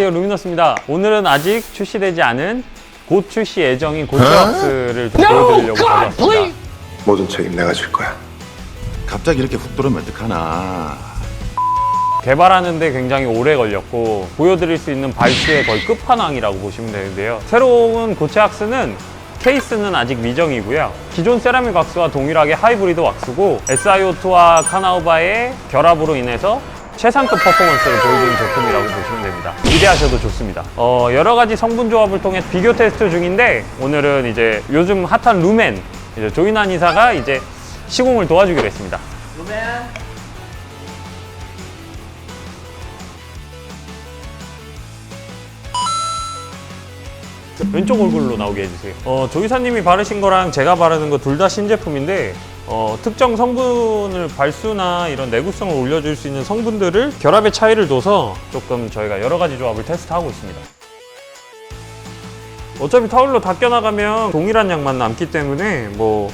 안녕하세요 루미너스입니다. 오늘은 아직 출시되지 않은 곧 출시 예정인 고체왁스를 좀 보여드리려고 가져왔습니다. 모든 책임 내가 질 거야. 갑자기 이렇게 훅 들어오면 어떡하나. 개발하는데 굉장히 오래 걸렸고 보여드릴 수 있는 발수의 거의 끝판왕이라고 보시면 되는데요. 새로운 고체 왁스는 케이스는 아직 미정이고요. 기존 세라믹 왁스와 동일하게 하이브리드 왁스고 SiO2와 카나우바의 결합으로 인해서 최상급 퍼포먼스를 보여주는 제품이라고 보시면 됩니다. 기대하셔도 좋습니다. 어, 여러 가지 성분 조합을 통해 비교 테스트 중인데 오늘은 이제 요즘 핫한 루멘 이제 조인한 이사가 이제 시공을 도와주기로 했습니다. 왼쪽 얼굴로 나오게 해주세요. 어, 조이사님이 바르신 거랑 제가 바르는 거 둘 다 신제품인데 어, 특정 성분을 발수나 이런 내구성을 올려줄 수 있는 성분들을 결합의 차이를 둬서 조금 저희가 여러 가지 조합을 테스트하고 있습니다. 어차피 타올로 닦여 나가면 동일한 양만 남기 때문에 뭐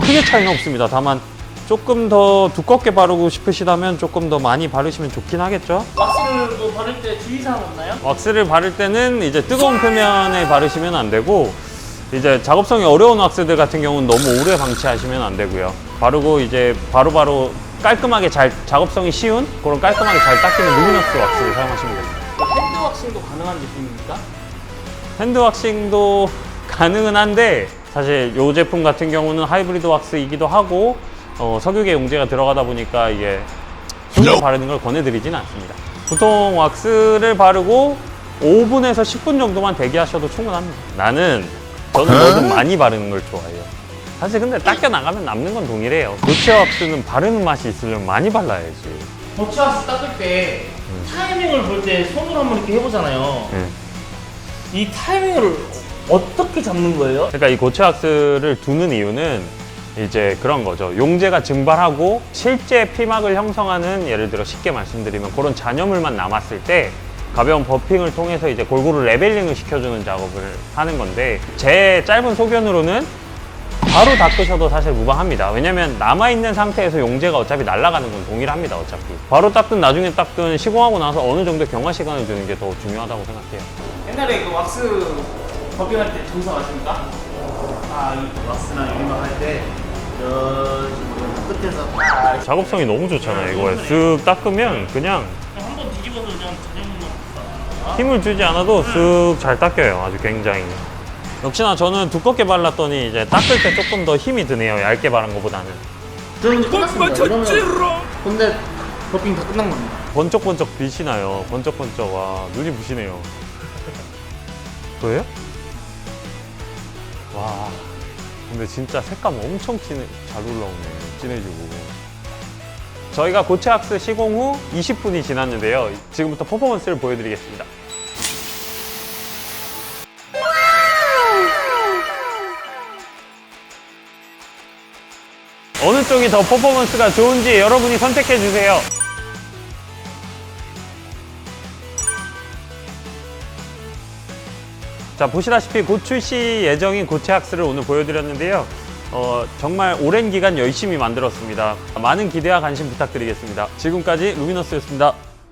크게 차이는 없습니다. 다만 조금 더 두껍게 바르고 싶으시다면 조금 더 많이 바르시면 좋긴 하겠죠. 왁스도 바를 때 주의사항 없나요? 왁스를 바를 때는 이제 뜨거운 표면에 바르시면 안 되고 이제 작업성이 어려운 왁스들 같은 경우는 너무 오래 방치하시면 안 되고요. 바르고 이제 바로 바로 깔끔하게 잘 작업성이 쉬운 그런 깔끔하게 잘 닦이는 루미너스 왁스를 사용하시면 됩니다. 핸드 왁싱도 가능한 제품입니까? 핸드 왁싱도 가능은 한데 사실 이 제품 같은 경우는 하이브리드 왁스이기도 하고 어, 석유계 용제가 들어가다 보니까 이게 손으로 바르는 걸 권해드리진 않습니다. 보통 왁스를 바르고 5분에서 10분 정도만 대기하셔도 충분합니다. 나는 저는 뭐든 많이 바르는 걸 좋아해요. 사실 근데 닦여 나가면 남는 건 동일해요. 교체 왁스는 바르는 맛이 있으려면 많이 발라야지. 버치 왁스 닦을 때 타이밍을 볼 때 손으로 한번 이렇게 해보잖아요. 네. 이 타이밍을 어떻게 잡는 거예요? 그러니까 이 고체 왁스를 두는 이유는 이제 그런 거죠. 용제가 증발하고 실제 피막을 형성하는 예를 들어 쉽게 말씀드리면 그런 잔여물만 남았을 때 가벼운 버핑을 통해서 이제 골고루 레벨링을 시켜주는 작업을 하는 건데 제 짧은 소견으로는 바로 닦으셔도 사실 무방합니다. 왜냐면 남아있는 상태에서 용제가 어차피 날아가는 건 동일합니다. 어차피. 바로 닦든 나중에 닦든 시공하고 나서 어느 정도 경과 시간을 두는 게 더 중요하다고 생각해요. 옛날에 그 왁스 버핑할 때 점수 아십니까? 아, 이 왁스나 유리막 할때 이런 식으로 끝에서 딱 작업성이 너무 좋잖아요. 이거에 쓱 닦으면 그냥 힘을 주지 않아도 쓱 잘 닦여요. 아주 굉장히. 역시나 저는 두껍게 발랐더니 이제 닦을 때 조금 더 힘이 드네요. 얇게 바른 것보다는. 저는 이제 끝났습니다. 이러면 근데 버핑 다 끝난 겁니다. 번쩍번쩍 빛이 나요. 번쩍번쩍. 와, 눈이 부시네요. 보여요? 와. 근데 진짜 색감 엄청 진해, 잘 올라오네. 진해지고. 저희가 고체학스 시공 후 20분이 지났는데요. 지금부터 퍼포먼스를 보여드리겠습니다. 어느 쪽이 더 퍼포먼스가 좋은지 여러분이 선택해 주세요. 자 보시다시피 곧 출시 예정인 고체학스를 오늘 보여드렸는데요. 어, 정말 오랜 기간 열심히 만들었습니다. 많은 기대와 관심 부탁드리겠습니다. 지금까지 루미너스였습니다.